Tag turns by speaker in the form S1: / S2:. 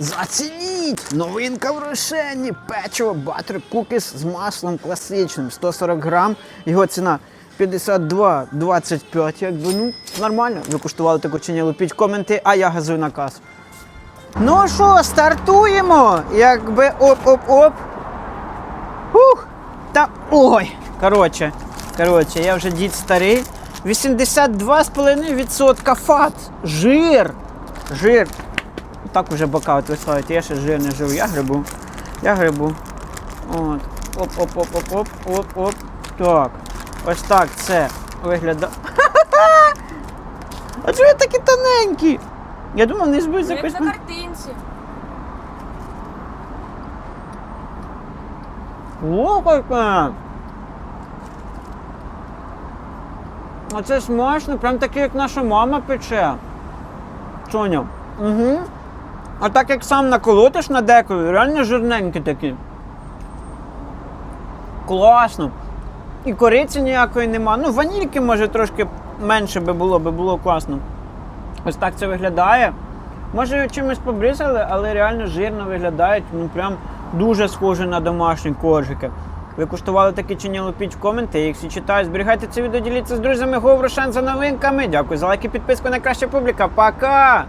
S1: Зацініть! Новинка в Рошені! Печиво Butter Cookies з маслом класичним, 140 грам. Його ціна 52,25. Якби ну нормально. Ви куштували таку чи ні? Лупіть коменти, а я газую на касу. Ну що, стартуємо? Якби оп-оп-оп. Ух! Та ой! Коротше, коротше, я вже дід старий. 82,5% фат. Жир. Жир. Так уже бока от виставити. Я ще жир не жив. Я грибу. Я грибу. От. Оп-оп-оп-оп-оп-оп-оп. Так. Ось так це виглядає. А чого я такі тоненькі? Я думав, не збив
S2: Як
S1: якось.
S2: на картинці.
S1: Слухайте. А це смачно, прям таке, як наша мама пече. Соня. Угу. А так як сам наколотиш на декові, реально жирненькі такі. Класно. І кориці ніякої нема. Ну, ванільки, може, трошки менше би було, би було класно. Ось так це виглядає. Може, чимось побризали, але реально жирно виглядають. Ну прям дуже схоже на домашні коржики. Ви куштували такі чи ні, лупіть в коменти, я їх всі читаю. Зберігайте це відео, діліться з друзями, говорю шанс за новинками. Дякую за лайки, підписку, найкраща публіка. Пока!